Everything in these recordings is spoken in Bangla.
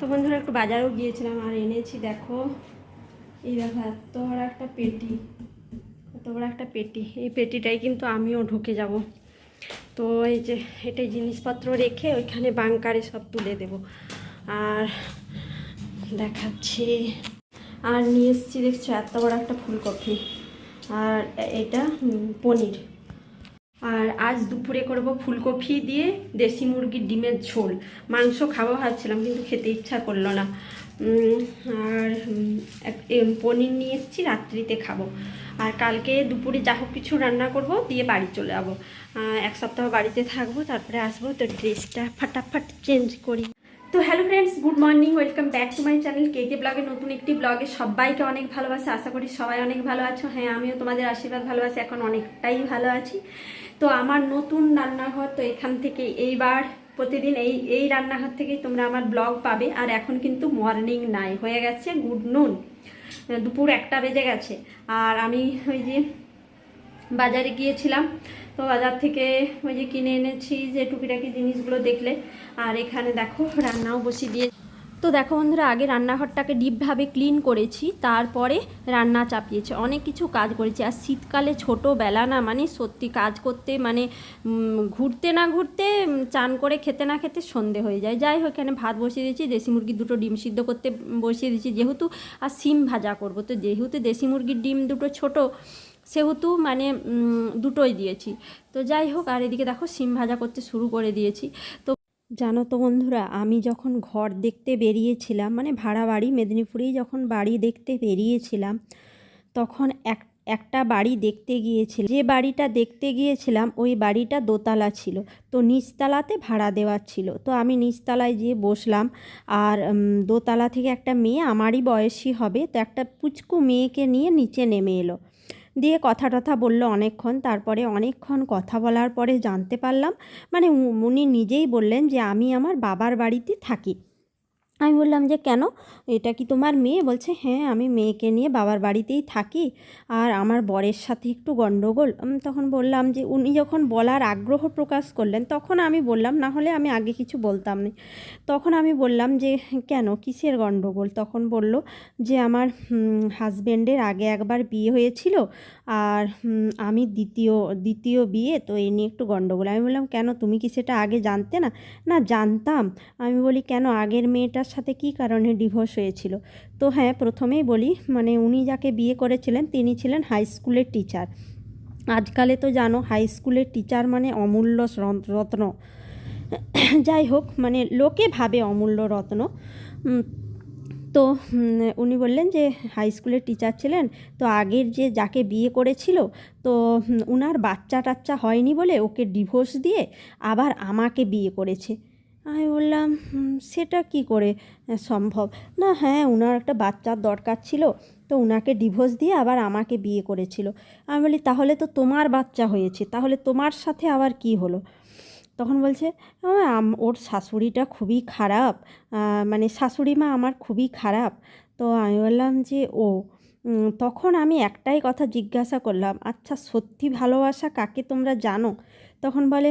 তো বন্ধুরা একটু বাজারেও গিয়েছিলাম আর এনেছি, দেখো। এই দেখো, এত বড় একটা পেটি। এত বড় একটা পেটি। এই পেটিটাই কিন্তু আমিও ঢুকে যাব। তো এই যে, এটাই জিনিসপত্র রেখে ওইখানে বাংকারে সব তুলে দেব। আর দেখাচ্ছি। আর নিয়ে এসেছি, দেখছ, এত বড় একটা ফুলকপি। আর এটা পনির। আর আজ দুপুরে করব ফুলকপি দিয়ে দেশি মুরগির ডিমের ঝোল। মাংস খাব ভাবছিলাম, কিন্তু খেতে ইচ্ছা করল না। আর পনির নিয়ে এসেছি, রাত্রিতে খাব। আর কালকে দুপুরে যা হোক কিছু রান্না করব, দিয়ে বাড়ি চলে যাব। এক সপ্তাহ বাড়িতে থাকব, তারপরে আসব, তো ড্রেসটা ফাটাফাট চেঞ্জ করি। তো hello friends, good morning, welcome back to my channel K K ব্লগে, নতুন একটি ব্লগে সবাইকে অনেক ভালোবাসে। আশা করি সবাই অনেক ভালো আছো। হ্যাঁ আমিও তোমাদের আশীর্বাদ ভালোবাসি, এখন অনেকটাই ভালো আছি। তো আমার নতুন রান্নাঘর, তো এখান থেকে এইবার প্রতিদিন এই এই রান্নাঘর থেকেই তোমরা আমার ব্লগ পাবে। আর এখন কিন্তু মর্নিং নাই, হয়ে গেছে গুড নুন দুপুর একটা বেজে গেছে। আর আমি ওই যে বাজারে গিয়েছিলাম, তো বাজার থেকে ওই যে কিনে এনেছি যে টুকিটাকি জিনিসগুলো দেখলে। আর এখানে দেখো রান্নাও বসিয়ে দিয়ে তো দেখো বন্ধুরা, আগে রান্নাঘরটাকে ডিপভাবে ক্লিন করেছি, তারপরে রান্না চাপিয়েছি। অনেক কিছু কাজ করেছি। আর শীতকালে ছোটোবেলা না মানে সত্যি কাজ করতে মানে ঘুরতে না ঘুরতে চান করে খেতে না খেতে সন্ধে হয়ে যায়। যাই হোক, এখানে ভাত বসিয়ে দিয়েছি, দেশি মুরগির দুটো ডিম সিদ্ধ করতে বসিয়ে দিয়েছি যেহেতু। আর সিম ভাজা করব। তো যেহেতু দেশি মুরগির ডিম দুটো ছোট, সেহেতু মানে দুটোই দিয়েছি। তো যাই হোক, আর এদিকে দেখো, সিম ভাজা করতে শুরু করে দিয়েছি। তো জানো তো বন্ধুরা, আমি যখন ঘর দেখতে বেরিয়েছিলাম মানে ভাড়া বাড়ি, মেদিনীপুরেই যখন বাড়ি দেখতে বেরিয়েছিলাম, তখন এক, একটা বাড়ি দেখতে গিয়েছিল যে বাড়িটা দেখতে গিয়েছিলাম, ওই বাড়িটা দোতলা ছিল, তো নিচতলাতে ভাড়া দেওয়ার ছিল। তো আমি নিচতলায় যেয়ে বসলাম, আর দোতলা থেকে একটা মেয়ে, আমারই বয়সী হবে, তো একটা পুচকু মেয়েকে নিয়ে নিচে নেমে এলো। দিয়ে কথা টথা বলল অনেকক্ষণ। তারপরে অনেকক্ষণ কথা বলার পরে জানতে পারলাম মানে উনি নিজেই বললেন যে আমি আমার বাবার বাড়িতে থাকি। আমি বললাম যে, কেন? এটা কি তোমার মেয়ে? বলছে হ্যাঁ আমি মেয়েকে নিয়ে বাবার বাড়িতেই থাকি আর আমার বরের সাথে একটু গণ্ডগোল তখন বললাম যে, উনি যখন বলার আগ্রহ প্রকাশ করলেন, তখন আমি বললাম, না হলে আমি আগে কিছু বলতাম না। তখন আমি বললাম যে, কেন? কিসের গণ্ডগোল তখন বলল যে, আমার হাজব্যান্ডের আগে একবার বিয়ে হয়েছিল আর আমি দ্বিতীয় দ্বিতীয় বিয়ে, তো এই নিয়ে একটু গণ্ডগোল আমি বললাম, কেন? তুমি কি সেটা আগে জানতে না? না, জানতাম। আমি বলি, কেন? আগের মেয়েটার সাথে কী কারণে ডিভোর্স হয়েছিল? তো হ্যাঁ প্রথমেই বলি মানে উনি যাকে বিয়ে করেছিলেন, তিনি ছিলেন হাই স্কুলের টিচার আজকালে তো জানো হাই স্কুলের টিচার মানে অমূল্য রত্ন। যাই হোক মানে লোকে ভাবে অমূল্য রত্ন। তো উনি বললেন যে হাই স্কুলের টিচার ছিলেন, তো আগের যে যাকে বিয়ে করেছিল, তো উনার বাচ্চা টাচ্চা হয়নি বলে ওকে ডিভোর্স দিয়ে আবার আমাকে বিয়ে করেছে। আমি বললাম সেটা কি করে সম্ভব? না হ্যাঁ ওনার একটা বাচ্চার দরকার ছিল, তো ওনাকে ডিভোর্স দিয়ে আবার আমাকে বিয়ে করেছিল। আমি বলি, তাহলে তো তোমার বাচ্চা হয়েছে, তাহলে তোমার সাথে আবার কি হলো? তখন বলছে ওর শাশুড়িটা খুবই খারাপ মানে শাশুড়ি মা আমার খুবই খারাপ। তো আমি বললাম যে, ও তখন আমি একটাই কথা জিজ্ঞাসা করলাম আচ্ছা সত্যি ভালোবাসা কাকে তোমরা জানো? তখন বলে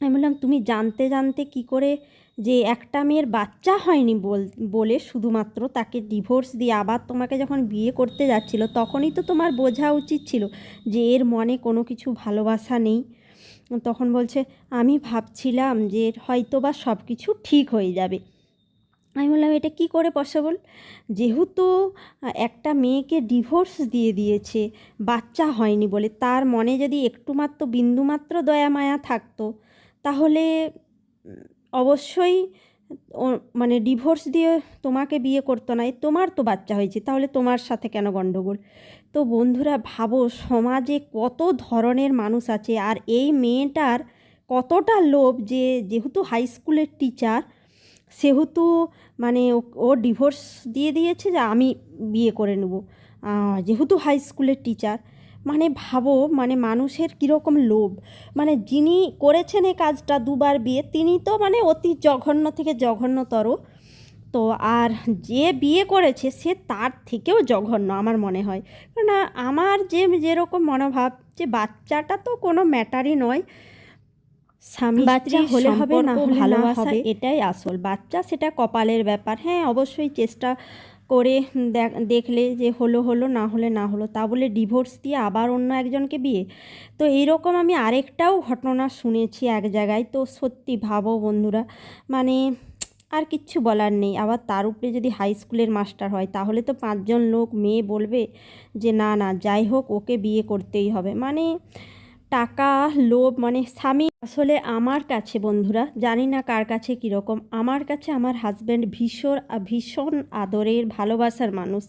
আমি বললাম, তুমি জানতে জানতে কি করে যে একটা মেয়ের বাচ্চা হয়নি বল শুধুমাত্র তাকে ডিভোর্স দিয়ে আবার তোমাকে যখন বিয়ে করতে যাচ্ছিল, তখনই তো তোমার বোঝা উচিত ছিল যে এর মনে কোনো কিছু ভালোবাসা নেই। তখন বলছে, আমি ভাবছিলাম যে হয়তো বা সব কিছু ঠিক হয়ে যাবে। আমি বললাম, এটা কি করে পসিবল যেহেতু একটা মেয়েকে ডিভোর্স দিয়ে দিয়েছে, বাচ্চা হয়নি বলে, তার মনে যদি একটুমাত্র বিন্দুমাত্র দয়া মায়া থাকতো তাহলে অবশ্যই মানে ডিভোর্স দিয়ে তোমাকে বিয়ে করতো না তোমার তো বাচ্চা হয়েছে, তাহলে তোমার সাথে কেন গণ্ডগোল তো বন্ধুরা, ভাবো সমাজে কত ধরনের মানুষ আছে, আর এই মেয়েটার কতটা লোভ যে, যেহেতু হাই স্কুলের টিচার সেহেতু মানে ও- ও ডিভোর্স দিয়ে দিয়েছে যে আমি বিয়ে করে নেব। যেহেতু হাই স্কুলের টিচার মানে ভাবো মানে মানুষের কীরকম লোভ। মানে যিনি করেছেন এই কাজটা দুবার বিয়ে তিনি তো মানে অতি জঘন্য থেকে জঘন্যতর। তো আর যে বিয়ে করেছে সে তার থেকেও জঘন্য আমার মনে হয়। কারণ আমার যে যেরকম মনোভাব যে বাচ্চাটা তো কোনো ম্যাটারই নয় স্বামী বাচ্চা হলে হবে না ভালোবাসা এটাই আসল। বাচ্চা সেটা কপালের ব্যাপার। হ্যাঁ অবশ্যই চেষ্টা করে দেখ- দেখলে যে হলো হলো, না হলে না হলো, তা বলে ডিভোর্স দিয়ে আবার অন্য একজনকে বিয়ে? তো এইরকম আমি আরেকটাও ঘটনা শুনেছি এক জায়গায়। তো সত্যি ভাবো বন্ধুরা মানে আর কিচ্ছু বলার নেই। আবার তার উপরে যদি হাই স্কুলের মাস্টার হয়, তাহলে তো পাঁচজন লোক, মেয়ে বলবে যে না না, যাই হোক, ওকে বিয়ে করতেই হবে। মানে টাকা, লোভ মানে স্বামী আসলে আমার কাছে বন্ধুরা, জানি না কার কাছে কীরকম, আমার কাছে আমার হাজব্যান্ড ভীষণ ভীষণ আদরের, ভালোবাসার মানুষ।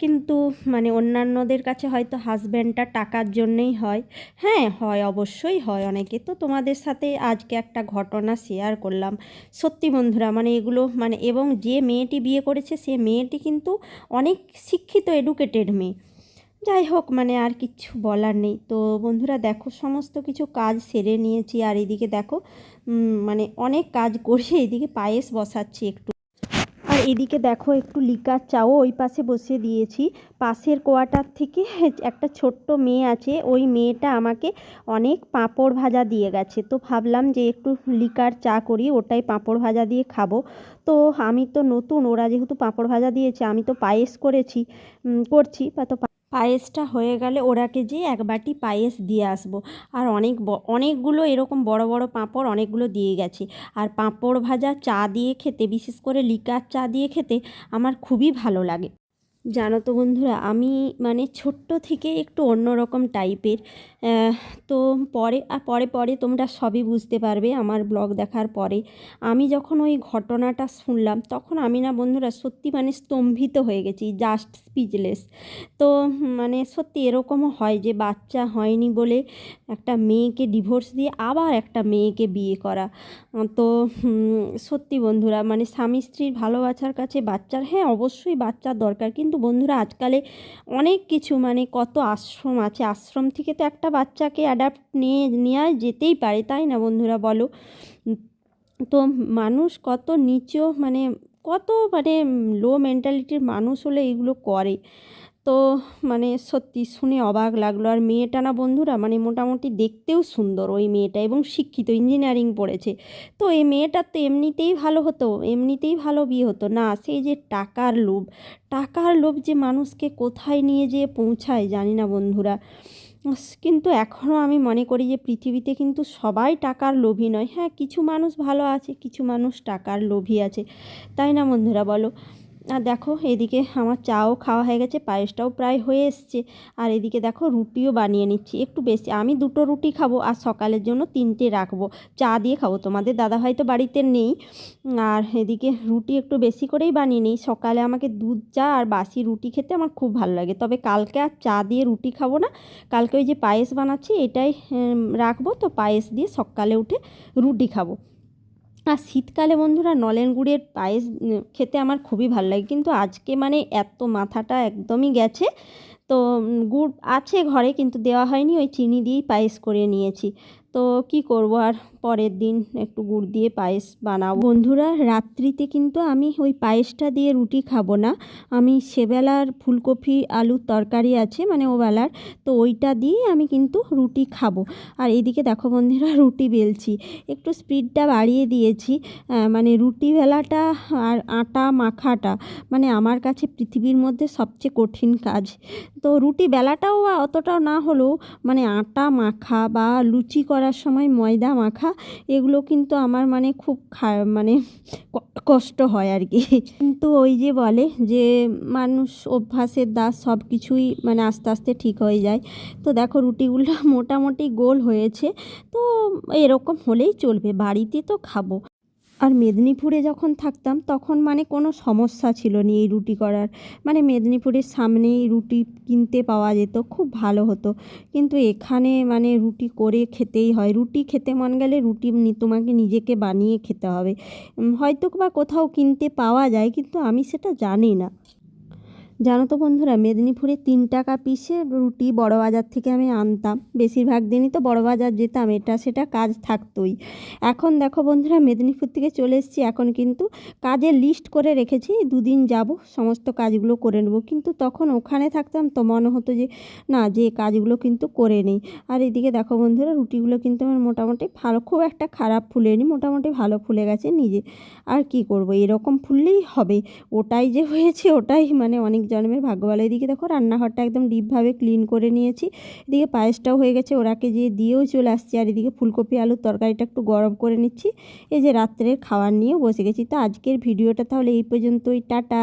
কিন্তু মানে অন্যান্যদের কাছে হয়তো হাজব্যান্ডটা টাকার জন্যেই হয়। হ্যাঁ হয়, অবশ্যই হয় অনেকে। তো তোমাদের সাথে আজকে একটা ঘটনা শেয়ার করলাম। সত্যি বন্ধুরা মানে এগুলো মানে এবং যে মেয়েটি বিয়ে করেছে, সে মেয়েটি কিন্তু অনেক শিক্ষিত এডুকেটেড মেয়ে। যাই হোক মানে আর কিচ্ছু বলার নেই। তো বন্ধুরা, দেখো, সমস্ত কিছু কাজ সেরে নিয়েছি আর এদিকে দেখো মানে অনেক কাজ করে এদিকে পায়েস বসাচ্ছি একটু। আর এদিকে দেখো, একটু লিকার চাও ওই পাশে বসিয়ে দিয়েছি। পাশের কোয়াটার থেকে একটা ছোট্ট মেয়ে আছে, ওই মেয়েটা আমাকে অনেক পাঁপড় ভাজা দিয়ে গেছে। তো ভাবলাম যে একটু লিকার চা করি, ওটাই পাঁপড় ভাজা দিয়ে খাব। তো আমি তো নতুন, ওরা যেহেতু পাঁপড় ভাজা দিয়েছে, আমি তো পায়েস করেছি করছি, বা তো পায়েসটা হয়ে গেলে ওরাকে যেয়ে এক বাটি পায়েস দিয়ে আসব। আর অনেক অনেকগুলো এরকম বড় বড় পাঁপড় অনেকগুলো দিয়ে গেছে। আর পাঁপড় ভাজা চা দিয়ে খেতে, বিশেষ করে লিকার চা দিয়ে খেতে আমার খুবই ভালো লাগে। জানো তো বন্ধুরা, আমি মানে ছোট্ট থেকে একটু অন্যরকম টাইপের তো পরে পরে পরে তোমরা সবই বুঝতে পারবে আমার ব্লগ দেখার পরে। আমি যখন ওই ঘটনাটা শুনলাম, তখন আমি না বন্ধুরা সত্যি মানে স্তম্ভিত হয়ে গেছি জাস্ট স্পিচলেস তো মানে সত্যি এরকমও হয় যে বাচ্চা হয়নি বলে একটা মেয়েকে ডিভোর্স দিয়ে আবার একটা মেয়েকে বিয়ে করা। তো সত্যি বন্ধুরা মানে স্বামী স্ত্রীর ভালোবাসার কাছে বাচ্চার হ্যাঁ অবশ্যই বাচ্চার দরকার। কিন্তু বন্ধুরা আজকালে অনেক কিছু মানে কত আশ্রম আছে, আশ্রম থেকে তো একটা বাচ্চাকে অ্যাডাপ্ট নিয়ে নেওয়া যেতেই পারে, তাই না বন্ধুরা বলো? তো মানুষ কত নিচু মানে কত মানে লো মেন্টালিটির মানুষ হলে এগুলো করে। তো মানে সত্যি শুনে অবাক লাগল। আর মেয়েটা না বন্ধুরা মানে মোটামুটি দেখতেও সুন্দর ওই মেয়েটা এবং শিক্ষিত ইঞ্জিনিয়ারিং পড়েছে। তো এই মেয়েটার তো এমনিতেই ভালো হতো, এমনিতেই ভালো বিয়ে হতো। না সেই যে টাকার লোভ টাকার লোভ যে মানুষকে কোথায় নিয়ে যেয়ে পৌঁছায় জানি না বন্ধুরা। কিন্তু এখনও আমি মনে করি যে পৃথিবীতে কিন্তু সবাই টাকার লোভী নয়। হ্যাঁ কিছু মানুষ ভালো আছে, কিছু মানুষ টাকার লোভী আছে। তাই না বন্ধুরা বলো? আর দেখো, এদিকে আমার চাও খাওয়া হয়ে গেছে, পায়েসটাও প্রায় হয়ে এসছে। আর এদিকে দেখো, রুটিও বানিয়ে নিচ্ছি। একটু বেশি, আমি দুটো রুটি খাব আর সকালের জন্য তিনটে রাখব। চা দিয়ে খাব, তোমাদের দাদাভাই তো বাড়িতে নেই। আর এদিকে রুটি একটু বেশি করেই বানিয়ে নিই। সকালে আমাকে দুধ, চা আর বাসি রুটি খেতে আমার খুব ভালো লাগে। তবে কালকে আর চা দিয়ে রুটি খাব না। কালকে ওই যে পায়েস বানাচ্ছি, এটাই রাখব। তো পায়েস দিয়ে সকালে উঠে রুটি খাব। আর শীতকালে বন্ধুরা নলেন গুড়ের পায়েস খেতে আমার খুবই ভালো লাগে। কিন্তু আজকে মানে এত মাথাটা একদমই গেছে, তো গুড় আছে ঘরে কিন্তু দেওয়া হয়নি, ওই চিনি দিয়েই পায়েস করে নিয়েছি। তো কি করব? আর পরের দিন একটু গুড় দিয়ে পায়েস বানাবো। বন্ধুরা, রাত্রিতে কিন্তু আমি ওই পায়েসটা দিয়ে রুটি খাব না। আমি সেবেলার ফুলকপি, আলুর তরকারি আছে মানে ও বেলার তো ওইটা দিয়ে আমি কিন্তু রুটি খাব। আর এদিকে দেখো বন্ধুরা, রুটি বেলছি। একটু স্পিডটা বাড়িয়ে দিয়েছি। মানে রুটি বেলাটা আর আটা মাখাটা মানে আমার কাছে পৃথিবীর মধ্যে সবচেয়ে কঠিন কাজ। তো রুটি বেলাটাও অতটাও না হলেও মানে আটা মাখা বা লুচি করার সময় ময়দা মাখা, এগুলো কিন্তু আমার মানে খুব মানে কষ্ট হয় আর কি। কিন্তু ওই যে বলে যে মানুষ অভ্যাসের দাস সব কিছুই মানে আস্তে আস্তে ঠিক হয়ে যায়। তো দেখো রুটিগুলো মোটামুটি গোল হয়েছে। তো এরকম হলেই চলবে, বাড়িতে তো খাব। আর মেদিনীপুরে যখন থাকতাম, তখন মানে কোনো সমস্যা ছিল না এই রুটি করার। মানে মেদিনীপুরের সামনেই রুটি কিনতে পাওয়া যেত, খুব ভালো হতো। কিন্তু এখানে মানে রুটি করে খেতেই হয়। রুটি খেতে মন গেলে রুটি তোমাকে নিজেকে বানিয়ে খেতে হবে। হয়তো বা কোথাও কিনতে পাওয়া যায়, কিন্তু আমি সেটা জানি না। জানো তো বন্ধুরা, মেদিনীপুরে তিন টাকা পিসে রুটি বড় বাজার থেকে আমি আনতাম। বেশিরভাগ দিনই তো বড় বাজার যেতাম, এটা সেটা কাজ থাকতোই। এখন দেখো বন্ধুরা, মেদিনীপুর থেকে চলে এসেছি। এখন কিন্তু কাজের লিস্ট করে রেখেছি, দুদিন যাব, সমস্ত কাজগুলো করে নেব। কিন্তু তখন ওখানে থাকতাম তো মনে হতো যে, না, যে কাজগুলো কিন্তু করে নেই। আর এদিকে দেখো বন্ধুরা, রুটিগুলো কিন্তু আমার মোটামুটি ভালো, খুব একটা খারাপ ফুলেনি, মোটামুটি ভালো ফুলে গেছে নিজে। আর কি করব, এরকম ফুললেই হবে। ওটাই যে হয়েছে, ওটাই মানে অনেক জন্মের ভাগ্য ভালো। এদিকে দেখো রান্নাঘরটা একদম ডিপভাবে ক্লিন করে নিয়েছি। এদিকে পায়েসটাও হয়ে গেছে ওরাকে যে দিয়েও চলে আসছি। আর এদিকে ফুলকপি আলুর তরকারিটা একটু গরম করে নিচ্ছি। এই যে রাত্রের খাবার নিয়েও বসে গেছি। তো আজকের ভিডিওটা তাহলে এই পর্যন্তই। টাটা!